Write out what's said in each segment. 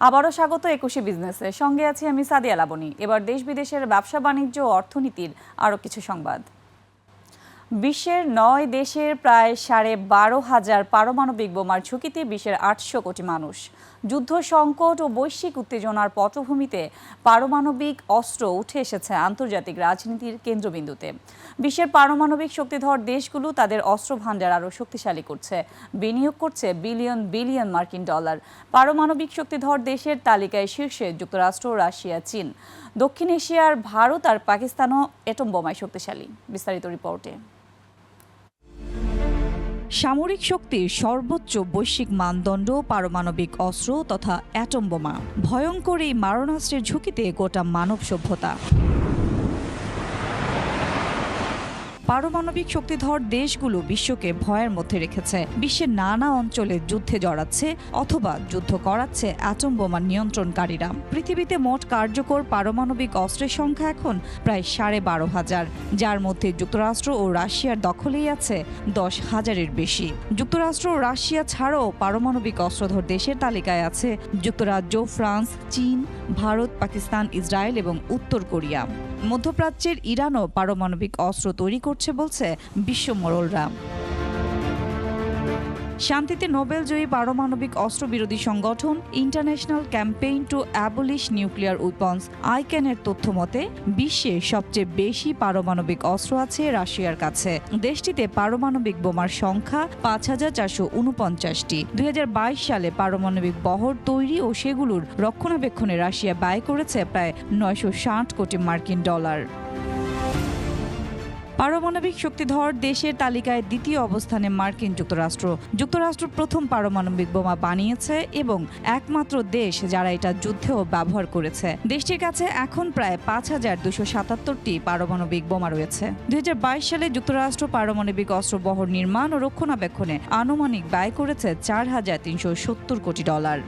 আবারও স্বাগত একুশে বিজনেসে সঙ্গে আছি আমি সাদিয়া লাবণী। এবার দেশ বিদেশের ব্যবসা বাণিজ্য অর্থনীতির আরও কিছু সংবাদ। বিশ্বের নয় দেশের প্রায় সাড়ে বারো হাজার পারমাণবিক বোমার ঝুঁকিতে বিশ্বের আটশো কোটি মানুষ। যুদ্ধ সংকট ও বৈশ্বিক উত্তেজনার পটভূমিতে পারমাণবিক অস্ত্র উঠে এসেছে আন্তর্জাতিক রাজনীতির কেন্দ্রবিন্দুতে। বিশ্বের পারমাণবিক শক্তিধর দেশগুলো তাদের অস্ত্র ভাণ্ডার আরও শক্তিশালী করছে। বিনিয়োগ করছে বিলিয়ন বিলিয়ন মার্কিন ডলার। পারমাণবিক শক্তিধর দেশের তালিকায় শীর্ষে যুক্তরাষ্ট্র, রাশিয়া, চীন। দক্ষিণ এশিয়ার ভারত আর পাকিস্তানও এটম বোমায় শক্তিশালী। বিস্তারিত রিপোর্টে। সামরিক শক্তির সর্বোচ্চ বৈশ্বিক মানদণ্ড, পারমাণবিক অস্ত্র তথা অ্যাটম বোমা। ভয়ঙ্কর এই মারণাস্ত্রের ঝুঁকিতে গোটা মানব সভ্যতা। পারমাণবিক শক্তিধর দেশগুলো বিশ্বকে ভয়ের মধ্যে রেখেছে। বিশ্বের নানা অঞ্চলে যুদ্ধে জড়াচ্ছে অথবা যুদ্ধ করাচ্ছে বোমা নিয়ন্ত্রণকারীরা। পৃথিবীতে মোট কার্যকর পারমাণবিক অস্ত্রের সংখ্যা এখন প্রায় সাড়ে বারো হাজার, যার মধ্যে যুক্তরাষ্ট্র ও রাশিয়ার দখলেই আছে দশ হাজারের বেশি। যুক্তরাষ্ট্র ও রাশিয়া ছাড়াও পারমাণবিক অস্ত্রধর দেশের তালিকায় আছে যুক্তরাজ্য, ফ্রান্স, চীন, ভারত, পাকিস্তান, ইসরায়েল এবং উত্তর কোরিয়া। মধ্যপ্রাচ্যের ইরানও পারমাণবিক অস্ত্র তৈরি করছে বলছে বিশ্ব মোড়লরা শান্তিতে নোবেলজয়ী পারমাণবিক অস্ত্রবিরোধী সংগঠন International Campaign to Abolish Nuclear Weapons আইক্যানের তথ্য মতে, বিশ্বে সবচেয়ে বেশি পারমাণবিক অস্ত্র আছে রাশিয়ার কাছে। দেশটিতে পারমাণবিক বোমার সংখ্যা পাঁচ হাজার চারশো উনপঞ্চাশটি। দুই হাজার বাইশ সালে পারমাণবিক বহর তৈরি ও সেগুলোর রক্ষণাবেক্ষণে রাশিয়া ব্যয় করেছে প্রায় নয়শো ষাট কোটি মার্কিন ডলার। পারমাণবিক শক্তিধর দেশের তালিকায় দ্বিতীয় অবস্থানে মার্কিন যুক্তরাষ্ট্র। যুক্তরাষ্ট্র প্রথম পারমাণবিক বোমা বানিয়েছে এবং একমাত্র দেশ যারা এটা যুদ্ধেও ব্যবহার করেছে। দেশটির কাছে এখন প্রায় পাঁচ হাজার দুশো সাতাত্তরটি পারমাণবিক বোমা রয়েছে। দু হাজার বাইশ সালে যুক্তরাষ্ট্র পারমাণবিক অস্ত্র বহর নির্মাণ ও রক্ষণাবেক্ষণে আনুমানিক ব্যয় করেছে চার হাজার তিনশো সত্তর কোটি ডলার।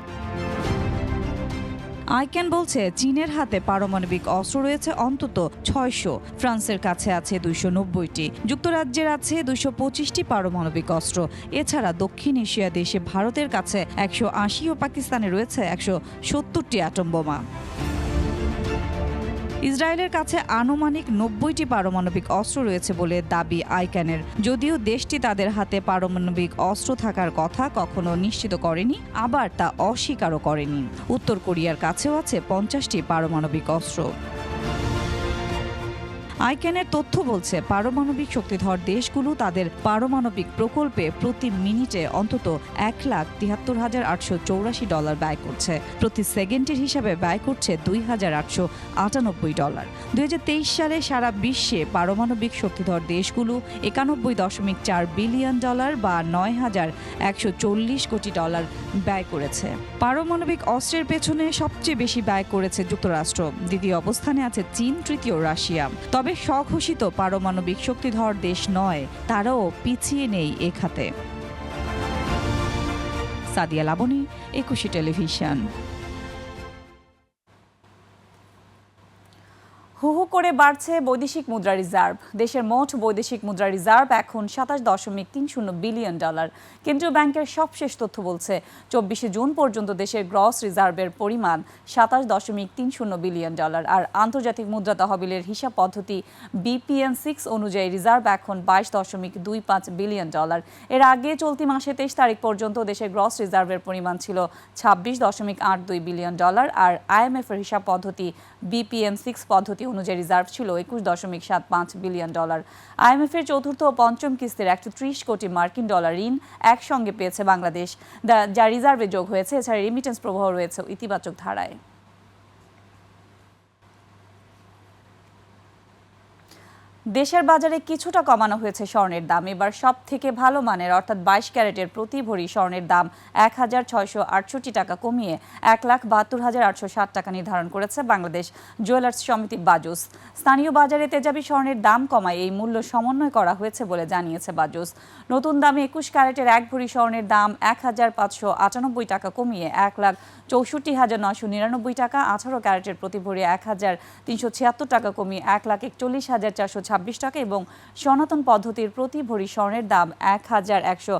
আইক্যান বলছে, চীনের হাতে পারমাণবিক অস্ত্র রয়েছে অন্তত ছয়শো। ফ্রান্সের কাছে আছে দুইশো নব্বইটি। যুক্তরাজ্যের আছে দুইশো পঁচিশটি পারমাণবিক অস্ত্র। এছাড়া দক্ষিণ এশিয়া দেশে ভারতের কাছে একশো আশি ও পাকিস্তানে রয়েছে একশো সত্তরটি অ্যাটম বোমা। ইসরায়েলের কাছে আনুমানিক নব্বইটি পারমাণবিক অস্ত্র রয়েছে বলে দাবি আইক্যানের। যদিও দেশটি তাদের হাতে পারমাণবিক অস্ত্র থাকার কথা কখনো নিশ্চিত করেনি, আবার তা অস্বীকারও করেনি। উত্তর কোরিয়ার কাছেও আছে পঞ্চাশটি পারমাণবিক অস্ত্র। আইক্যানের তথ্য বলছে, পারমাণবিক শক্তিধর দেশগুলো তাদের পারমাণবিক প্রকল্পে প্রতি মিনিটে অন্তত এক লাখ তিয়াত্তর হাজার আটশো চৌরাশি ডলার ব্যয় করছে। প্রতি সেকেন্ডের হিসাবে ব্যয় করছে দুই হাজার আটশো আটানব্বই ডলার। দুই হাজার তেইশ সালে সারা বিশ্বে পারমাণবিক শক্তিধর দেশগুলো একানব্বই দশমিক চার বিলিয়ন ডলার বা নয় হাজার একশো চল্লিশ কোটি ডলার ব্যয় করেছে। পারমাণবিক অস্ত্রের পেছনে সবচেয়ে বেশি ব্যয় করেছে যুক্তরাষ্ট্র। দ্বিতীয় অবস্থানে আছে চীন, তৃতীয় রাশিয়া। তবে স্বঘোষিত পারমাণবিক শক্তিধর দেশ নয় তারাও পিছিয়ে নেই এ খাতে। সাদিয়া লাবনী একুশে টেলিভিশন। করে বাড়ছে বৈদেশিক মুদ্রা রিজার্ভ। দেশের মোট বৈদেশিক মুদ্রা রিজার্ভ এখন সাতাশ দশমিক তিন শূন্য বিলিয়ন ডলার। কেন্দ্রীয় ব্যাংকের সবশেষ তথ্য বলছে, চব্বিশে জুন পর্যন্ত দেশের গ্রস রিজার্ভের পরিমাণ সাতাশ দশমিক তিন শূন্য বিলিয়ন ডলার। আর আন্তর্জাতিক মুদ্রা তহবিলের হিসাব পদ্ধতি বিপিএন সিক্স অনুযায়ী রিজার্ভ এখন বাইশ দশমিক দুই পাঁচ বিলিয়ন ডলার। এর আগে চলতি মাসে তেইশ তারিখ পর্যন্ত দেশের গ্রস রিজার্ভের পরিমাণ ছিল ছাব্বিশ দশমিক আট দুই বিলিয়ন ডলার। আর আইএমএফ এর হিসাব পদ্ধতি বিপিএম সিক্স পদ্ধতি অনুযায়ী রিজার্ভ ছিল একুশ দশমিক সাত পাঁচ বিলিয়ন ডলার। আইএমএফ এর চতুর্থ ও পঞ্চম কিস্তির একশো ত্রিশ কোটি মার্কিন ডলার ঋণ একসঙ্গে পেয়েছে বাংলাদেশ, যা রিজার্ভে যোগ হয়েছে। এছাড়া রেমিটেন্স প্রবাহ রয়েছে ইতিবাচক ধারায়। দেশের বাজারে কিছুটা কমানো হয়েছে স্বর্ণের দাম। এবার সব থেকে ভালো মানের, অর্থাৎ বাইশ ক্যারেটের প্রতি ভরি স্বর্ণের দাম এক হাজার ছয়শো আটষট্টি টাকা কমিয়ে এক লাখ বাহাত্তর হাজার আটশো ষাট টাকা নির্ধারণ করেছে বাংলাদেশ জুয়েলার্স সমিতি বাজুস। স্থানীয় বাজারে তেজাবি স্বর্ণের দাম কমায় এই মূল্য সমন্বয় করা হয়েছে বলে জানিয়েছে বাজুস। নতুন দামে একুশ ক্যারেটের এক ভরি স্বর্ণের দাম এক হাজার পাঁচশো আটানব্বই টাকা কমিয়ে এক লাখ চৌষট্টি হাজার নয়শো নিরানব্বই টাকা। আঠারো ক্যারেটের প্রতি ভরি এক হাজার তিনশো ছিয়াত্তর টাকা কমিয়ে এক লাখ একচল্লিশ হাজার চারশো ছাব্বিশ টাকা এবং সনাতন পদ্ধতির প্রতি ভরি স্বর্ণের দাম এক হাজার একশো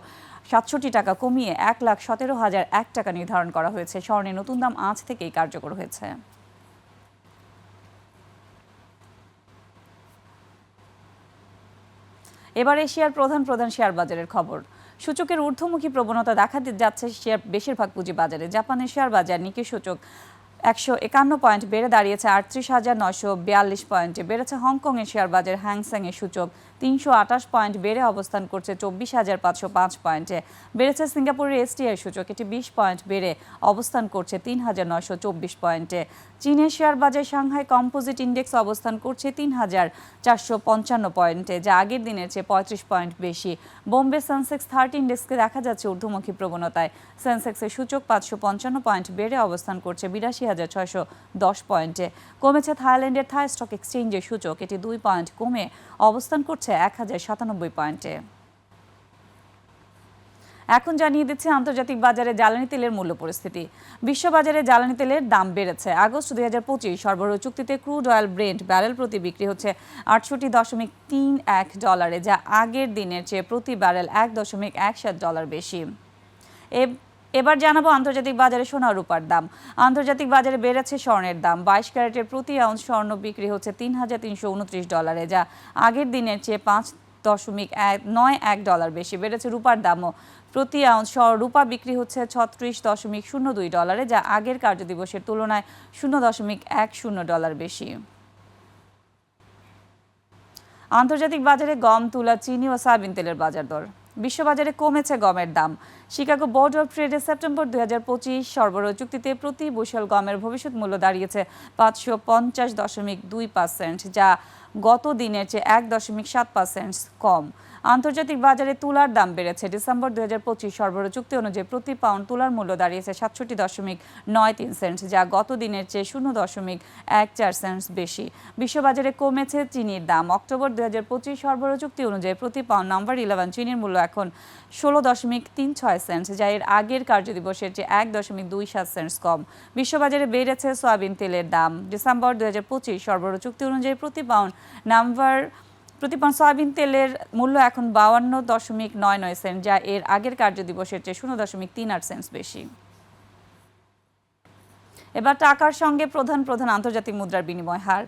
সাতষট্টি টাকা কমিয়ে এক লাখ সতেরো হাজার এক টাকা নির্ধারণ করা হয়েছে। স্বর্ণের নতুন দাম আজ থেকেই কার্যকর হয়েছে। এবার এশিয়ার প্রধান প্রধান শেয়ার বাজারের খবর। সূচকের ঊর্ধ্বমুখী প্রবণতা দেখা যাচ্ছে শেয়ার বেশিরভাগ পুঁজি বাজারে জাপানের শেয়ার বাজার নিকি সূচক একশো একান্ন পয়েন্ট বেড়ে দাঁড়িয়েছে আটত্রিশ হাজার নয়শো বিয়াল্লিশ পয়েন্টে। বেড়েছে হংকংয়ের শেয়ার বাজার হ্যাংসেংয়ের সূচক। তিনশো আঠাশ পয়েন্ট বেড়ে অবস্থান করছে চব্বিশ হাজার পাঁচশো পাঁচ পয়েন্টে। বেড়েছে সিঙ্গাপুরের এসটিআই সূচক এটি বিশ পয়েন্ট বেড়ে অবস্থান করছে তিন হাজার নয়শো চব্বিশ পয়েন্টে। চীনের শেয়ার বাজার সাংহাই কম্পোজিট ইন্ডেক্স অবস্থান করছে তিন হাজার চারশো পঞ্চান্ন পয়েন্টে, যা আগের দিনের চেয়ে পঁয়ত্রিশ পয়েন্ট বেশি। বোম্বে সেন্সেক্স থার্টি ইন্ডেক্সকে দেখা যাচ্ছে ঊর্ধ্বমুখী প্রবণতায়। সেন্সেক্সের সূচক পাঁচশো পঞ্চান্ন পয়েন্ট বেড়ে অবস্থান করছে বিরাশি হাজার ছয়শো দশ পয়েন্টে। কমেছে থাইল্যান্ডের থাই স্টক এক্সচেঞ্জের সূচক, এটি দুই পয়েন্ট কমে অবস্থান করছে এক হাজার সাতানব্বই পয়েন্টে। এখন জানিয়ে দিচ্ছে, আন্তর্জাতিক বাজারে জ্বালানি তেলের মূল্য পরিস্থিতি। বিশ্ববাজারে জ্বালানি তেলের দাম বেড়েছে। আগস্ট দুই হাজার পঁচিশ সরবরাহ চুক্তিতে ক্রুড অয়েল ব্রেন্ট ব্যারেল প্রতি বিক্রি হচ্ছে আটষট্টি দশমিক তিন এক ডলারে, যা আগের দিনের চেয়ে প্রতি ব্যারেল এক দশমিক এক সাত ডলার বেশি। এবার জানাব আন্তর্জাতিক বাজারে সোনা রূপার দাম। আন্তর্জাতিক বাজারে বেড়েছে স্বর্ণের দাম। বাইশ ক্যারেটের প্রতি আউন্স স্বর্ণ বিক্রি হচ্ছে তিন হাজার তিনশো উনত্রিশ ডলারে, যা আগের দিনের চেয়ে পাঁচ দশমিক এক নয় এক ডলার বেশি। বেড়েছে রূপার দামও। প্রতি আউন্স রূপা বিক্রি হচ্ছে ছত্রিশ দশমিক শূন্য দুই ডলারে, যা আগের কার্যদিবসের তুলনায় শূন্য দশমিক এক শূন্য ডলার বেশি। আন্তর্জাতিক বাজারে গম, তুলা, চিনি ও সয়াবিন তেলের বাজার দর। বিশ্ববাজারে কমেছে গমের দাম। শিকাগো বোর্ড অফ ট্রেডে সেপ্টেম্বর দুই হাজার পঁচিশ সরবরাহ চুক্তিতে প্রতি বুশল গমের ভবিষ্যৎ মূল্য দাঁড়িয়েছে পাঁচশো পঞ্চাশ দশমিক দুই পার্সেন্ট যা গত দিনের চেয়ে এক দশমিক সাত পার্সেন্ট কম। আন্তর্জাতিক বাজারে তুলার দাম বেড়েছে। ডিসেম্বর দুই হাজার পঁচিশ সরবরাহ চুক্তি অনুযায়ী প্রতি পাউন্ড তুলার মূল্য দাঁড়িয়েছে সাতষট্টি দশমিক নয় তিন সেন্ট যা গত দিনের চেয়ে শূন্য দশমিক এক চার সেন্টস বেশি। বিশ্ববাজারে কমেছে চিনির দাম। অক্টোবর দুই হাজার পঁচিশ সরবরাহ চুক্তি অনুযায়ী প্রতি পাউন্ড নাম্বার ইলেভেন চিনির মূল্য এখন ষোলো দশমিক তিন ছয় সেন্ট যা এর আগের কার্যদিবসের চেয়ে এক দশমিক দুই সাত সেন্টস কম। বিশ্ববাজারে বেড়েছে সয়াবিন তেলের দাম। ডিসেম্বর দুই হাজার পঁচিশ সরবরাহ চুক্তি অনুযায়ী প্রতি পাউন্ড নাম্বার প্রতি পাউন্ড সয়াবিন তেলের মূল্য এখন বাউান্ন দশমিক নয় নয় সেন্ট, যা এর আগের কার্যদিবসের চেয়ে শূন্য দশমিক তিন আট সেন্স বেশি। এবার টাকার সঙ্গে প্রধান প্রধান আন্তর্জাতিক মুদ্রার বিনিময় হার।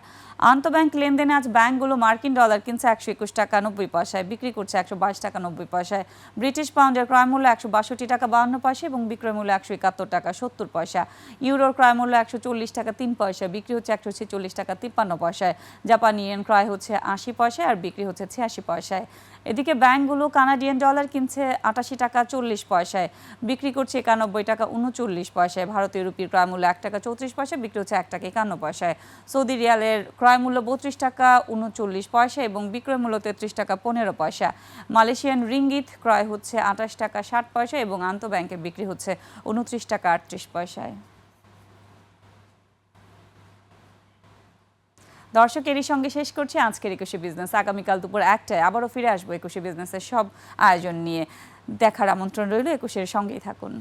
আন্তঃব্যাংক লেনদেনে আজ ব্যাংকগুলো মার্কিন ডলার কিনছে একশো একুশ টাকা নব্বই পয়সায়, বিক্রি করছে একশো বাইশ টাকা নব্বই পয়সায়। ব্রিটিশ পাউন্ডের ক্রয় মূল্য একশো বাষট্টি টাকা বাউন্ন পয়সা এবং বিক্রয় মূল্য একশো একাত্তর টাকা সত্তর পয়সা ইউরোর ক্রয় মূল্য একশো চল্লিশ টাকা তিন পয়সা বিক্রি হচ্ছে একশো ছেচল্লিশ টাকা তিপ্পান্ন পয়সায়। জাপানি ইয়েন ক্রয় হচ্ছে আশি পয়সায় আর বিক্রি হচ্ছে ছিয়াশি পয়সায়। এদিকে ব্যাংকগুলো কানাডিয়ান ডলার কিনছে আটাশি টাকা চল্লিশ পয়সায়, বিক্রি করছে একানব্বই টাকা উনচল্লিশ পয়সায়। ভারতীয় রুপির ক্রয় মূল্য এক টাকা চৌত্রিশ পয়সা বিক্রি হচ্ছে এক টাকা একান্ন পয়সায়। সৌদি রিয়ালের ক্রয় মূল্য বত্রিশ টাকা, উনচল্লিশ পয়সা এবং বিক্রয় মূল্য তেত্রিশ টাকা, পনেরো পয়সা। মালয়েশিয়ান রিঙ্গিত ক্রয় হচ্ছে আঠাশ টাকা, ষাট পয়সা এবং আন্তঃব্যাংকে বিক্রি হচ্ছে উনত্রিশ টাকা, আটত্রিশ পয়সায়। দর্শক, এরই সঙ্গে শেষ করছি আজকের একুশে বিজনেস। আগামীকাল দুপুর একটায় আবারও ফিরে আসব একুশে বিজনেসের সব আয়োজন নিয়ে। দেখার আমন্ত্রণ রইল, একুশের সঙ্গেই থাকুন।